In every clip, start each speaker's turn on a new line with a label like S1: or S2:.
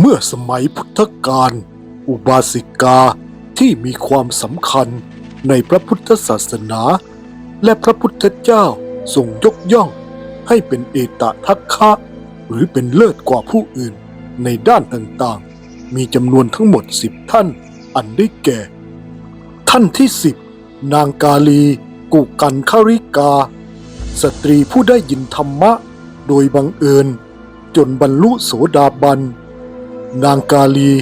S1: เมื่อสมัยพุทธกาลอุบาสิกาที่มีความสำคัญในพระพุทธศาสนา และพระพุทธเจ้าทรงยกย่อง ให้เป็นเอตทัคคะหรือเป็นเลิศกว่าผู้อื่นในด้านต่างๆ มีจำนวนทั้งหมดสิบท่าน อันได้แก่ ท่านที่สิบนางกาลี กุกันคาริกา สตรีผู้ได้ยินธรรมะ โดยบังเอิญ จนบรรลุโสดาบัน นางกาลี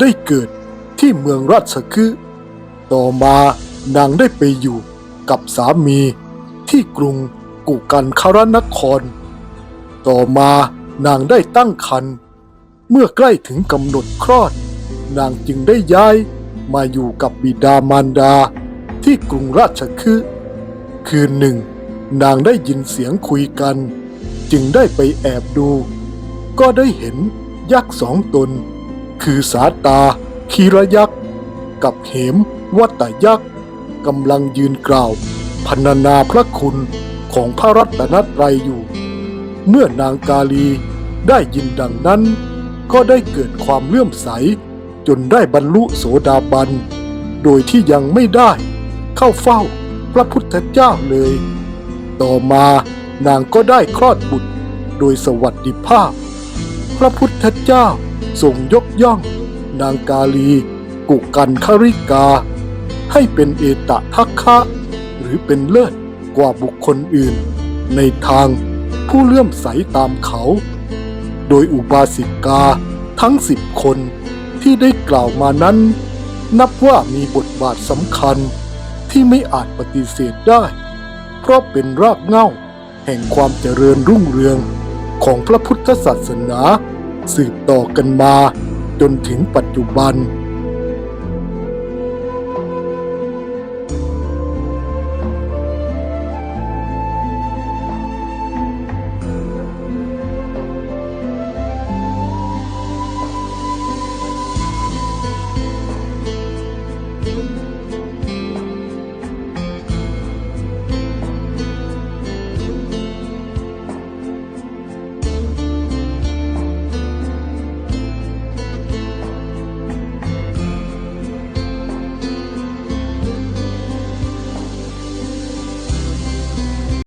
S1: ได้เกิดที่เมืองราชคฤห์ต่อมานางได้ไปอยู่กับสามีที่กรุงกุกันคารนคร ต่อมานางได้ตั้งครรภ์เมื่อใกล้ถึงกำหนดคลอด นางจึงได้ย้ายมาอยู่กับบิดามารดาที่กรุงราชคฤห์คืนหนึ่ง นางได้ยินเสียงคุยกัน จึงได้ไปแอบดู ก็ได้เห็น ยักษ์สองตน คือสาตาคีรยักษ์ กับเหมวัตยักษ์กำลังยืนกล่าวพรรณนาพระคุณของพระรัตนตรัยอยู่ เมื่อนางกาลีได้ยินดังนั้น ก็ได้เกิดความเลื่อมใส จนได้บรรลุโสดาบัน โดยที่ยังไม่ได้เข้าเฝ้าพระพุทธเจ้าเลย ต่อมานางก็ได้คลอดบุตรโดยสวัสดิภาพ พระพุทธเจ้าทรงยกย่อง นางกาลี กุกันคาริกา ให้เป็นเอตทัคคะหรือเป็นเลิศกว่าบุคคลอื่น ในทางผู้เลื่อมใสตามเขา โดยอุบาสิกาทั้งสิบคนที่ได้กล่าวมานั้น นับว่ามีบทบาทสำคัญที่ไม่อาจปฏิเสธได้ เพราะเป็นรากเหง้าแห่งความเจริญรุ่งเรืองของพระพุทธศาสนา สืบต่อกันมาจนถึงปัจจุบัน thank you